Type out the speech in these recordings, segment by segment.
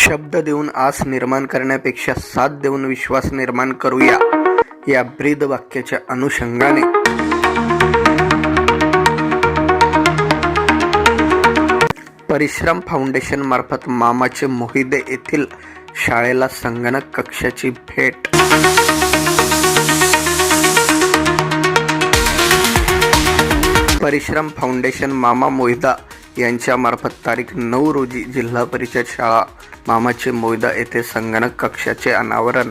शब्द देऊन आस निर्माण करण्यापेक्षा साथ देऊन विश्वास निर्माण करूया या ब्रीद वाक्याच्या अनुषंगाने. परिश्रम फाउंडेशन मार्फत मामाचे मोहिदे येथील शाळेला संगणक कक्षाची भेट. परिश्रम फाउंडेशन मामा मोहिदा यांच्यामार्फत तारीख नऊ रोजी जिल्हा परिषद शाळा मामाचे मोयदा येथे संगणक कक्षाचे अनावरण.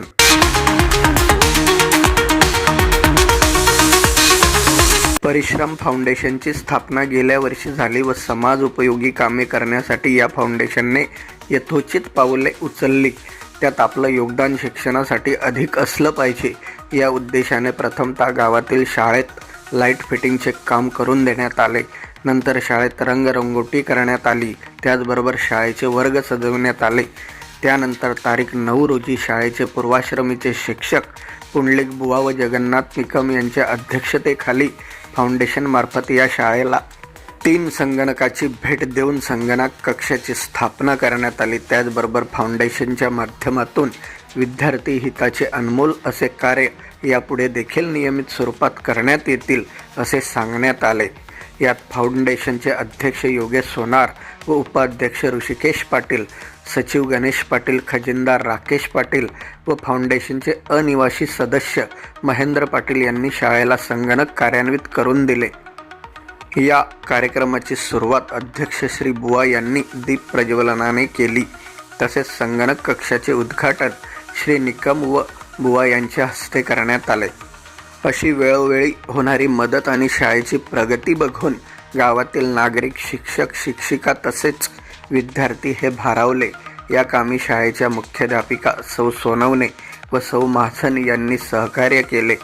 परिश्रम फाउंडेशनची स्थापना गेल्या वर्षी झाली व समाज उपयोगी कामे करण्यासाठी या फाउंडेशनने यथोचित पावले उचलली. त्यात आपलं योगदान शिक्षणासाठी अधिक असलं पाहिजे या उद्देशाने प्रथमतः गावातील शाळेत लाइट फिटिंगचे काम करून देण्यात आले. नंतर शाळेत रंगरंगोटी करण्यात आली. त्याचबरोबर शाळेचे वर्ग सजवण्यात आले. त्यानंतर तारीख नऊ रोजी शाळेचे पूर्वाश्रमीचे शिक्षक पुंडलिक बुवा व जगन्नाथ निकम यांच्या अध्यक्षतेखाली फाउंडेशनमार्फत या शाळेला तीन संगणकाची भेट देऊन संगणक कक्षाची स्थापना करण्यात आली. त्याचबरोबर फाउंडेशनच्या माध्यमातून विद्यार्थी हिताचे अनमोल असे कार्य यापुढे देखील नियमित स्वरूपात करण्यात येतील असे सांगण्यात आले. यात फाउंडेशनचे अध्यक्ष योगेश सोनार व उपाध्यक्ष ऋषिकेश पाटील सचिव गणेश पाटील खजिनदार राकेश पाटील व फाउंडेशनचे अनिवासी सदस्य महेंद्र पाटील यांनी शाळेला संगणक कार्यान्वित करून दिले. या कार्यक्रमाची सुरुवात अध्यक्ष श्री बुवा यांनी दीप प्रज्वलनाने केली. तसेच संगणक कक्षाचे उद्घाटन श्री निकम व बुवा यांच्या हस्ते करण्यात आले. अशी वेळोवेळी होणारी मदत आणि शाळेची प्रगती बघून गावातील नागरिक शिक्षक शिक्षिका तसेच विद्यार्थी हे भारावले. या कामी शाळेच्या मुख्याध्यापिका सौ सोनवणे व सौ महासन यांनी सहकार्य केले.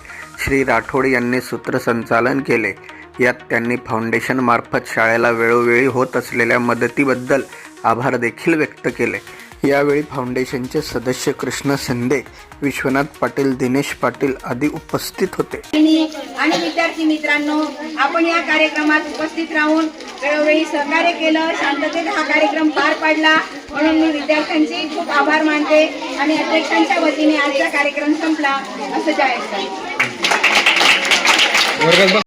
श्री राठोड यांनी सूत्रसंचालन केले. यात त्यांनी फाउंडेशनमार्फत शाळेला वेळोवेळी होत असलेल्या मदतीबद्दल आभार देखील व्यक्त केले. यावेळी फाउंडेशनचे सदस्य कृष्ण शिंदे विश्वनाथ पाटील दिनेश पाटील आदी उपस्थित होते. आणि विद्यार्थी मित्रांनो आपण या कार्यक्रमात उपस्थित राहून वेळोवेळी सहकार्य केलं शांततेत हा कार्यक्रम पार पाडला. म्हणून मी विद्यार्थ्यांचे खूप आभार मानते आणि अध्यक्षांच्या वतीने आजचा कार्यक्रम संपला. असं जाहीर करते